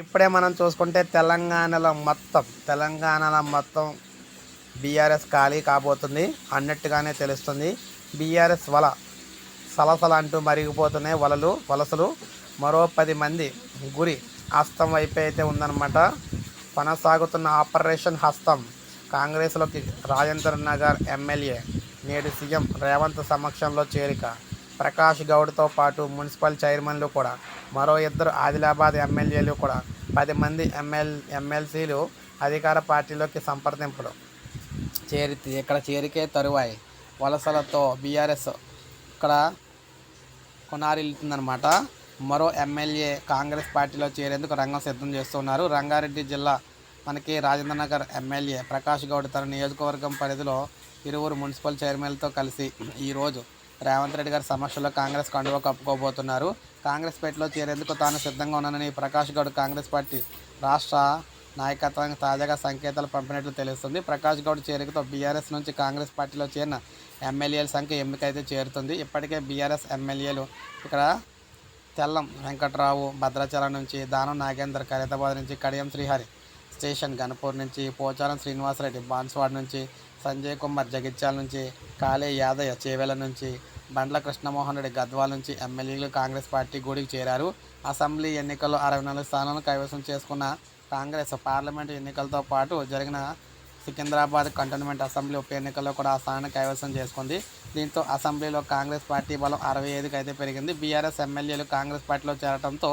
ఇప్పుడే మనం చూసుకుంటే తెలంగాణలో మొత్తం తెలంగాణలో మొత్తం బీఆర్ఎస్ ఖాళీ కాబోతుంది. అన్నట్టుగానే తెలుస్తుంది. బీఆర్ఎస్ వల సలసల అంటూ మరిగిపోతున్నాయి వలలు వలసలు. మరో పది మంది గురి హస్తం వైపు అయితే ఉందన్నమాట. కొనసాగుతున్న ఆపరేషన్ హస్తం. కాంగ్రెస్లోకి రాజేంద్ర నగర్ ఎమ్మెల్యే నేడు సీఎం రేవంత్ సమక్షంలో చేరిక. ప్రకాష్ గౌడ్తో పాటు మున్సిపల్ చైర్మన్లు కూడా మరో ఇద్దరు ఆదిలాబాద్ ఎమ్మెల్యేలు కూడా పది మంది ఎమ్మెల్ ఎమ్మెల్సీలు అధికార పార్టీలోకి సంప్రదింపులు చేరి ఇక్కడ చేరికే తరువాయి. వలసలతో బీఆర్ఎస్ ఇక్కడ కొనారిల్లుతుందనమాట మరో ఎమ్మెల్యే కాంగ్రెస్ పార్టీలో చేరేందుకు రంగం సిద్ధం చేస్తున్నారు. రంగారెడ్డి జిల్లా మనకి రాజేంద్రనగర్ ఎమ్మెల్యే ప్రకాష్ గౌడ్ తన నియోజకవర్గం పరిధిలో ఇరువురు మున్సిపల్ చైర్మన్లతో కలిసి ఈరోజు రేవంత్ రెడ్డి గారి సమక్షంలో కాంగ్రెస్ కండువ కప్పుకోబోతున్నారు. కాంగ్రెస్ పేటలో చేరేందుకు తాను సిద్ధంగా ఉన్నానని ప్రకాష్ గౌడ్ కాంగ్రెస్ పార్టీ రాష్ట్ర నాయకత్వానికి తాజాగా సంకేతాలు పంపినట్లు తెలుస్తుంది. ప్రకాష్ గౌడ్ చేరికతో బీఆర్ఎస్ నుంచి కాంగ్రెస్ పార్టీలో చేరిన ఎమ్మెల్యేల సంఖ్య ఎన్నిక అయితే చేరుతుంది. ఇప్పటికే బీఆర్ఎస్ ఎమ్మెల్యేలు ఇక్కడ తెల్లం వెంకట్రావు భద్రాచలం నుంచి దానం నాగేందర్ ఖరీదాబాద్ నుంచి కడియం శ్రీహరి స్టేషన్ గణపూర్ నుంచి పోచారం శ్రీనివాసరెడ్డి బాన్స్వాడ్ నుంచి సంజయ్ కుమార్ జగిత్యాల నుంచి కాళే యాదయ్య చేవెల నుంచి బండ్ల కృష్ణమోహన్ రెడ్డి గద్వాల నుంచి ఎమ్మెల్యేలు కాంగ్రెస్ పార్టీ గూడికి చేరారు. అసెంబ్లీ ఎన్నికల్లో అరవై నాలుగు స్థానాలను కైవసం చేసుకున్న కాంగ్రెస్ పార్లమెంటు ఎన్నికలతో పాటు జరిగిన సికింద్రాబాద్ కంటోన్మెంట్ అసెంబ్లీ ఉప ఎన్నికల్లో కూడా ఆ స్థానాన్ని కైవసం చేసుకుంది. దీంతో అసెంబ్లీలో కాంగ్రెస్ పార్టీ బలం అరవై ఐదుకి అయితే పెరిగింది. బీఆర్ఎస్ ఎమ్మెల్యేలు కాంగ్రెస్ పార్టీలో చేరడంతో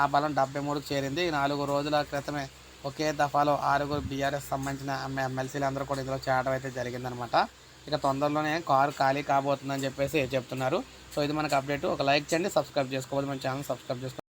ఆ బలం డెబ్బై మూడుకు చేరింది. నాలుగు రోజుల క్రితమే ఒకే దఫాలో ఆరుగురు బీఆర్ఎస్ సంబంధించిన ఎమ్మెల్సీలు అందరూ కూడా ఇందులో చేరడం అయితే జరిగిందనమాట. ఇక తొందరలోనే కారు ఖాళీ కాబోతుందని చెప్పేసి చెప్తున్నారు. సో ఇది మనకు అప్డేట్. ఒక లైక్ చేయండి సబ్స్క్రైబ్ చేసుకోవాలి మన ఛానల్ సబ్స్క్రైబ్ చేసుకోవాలి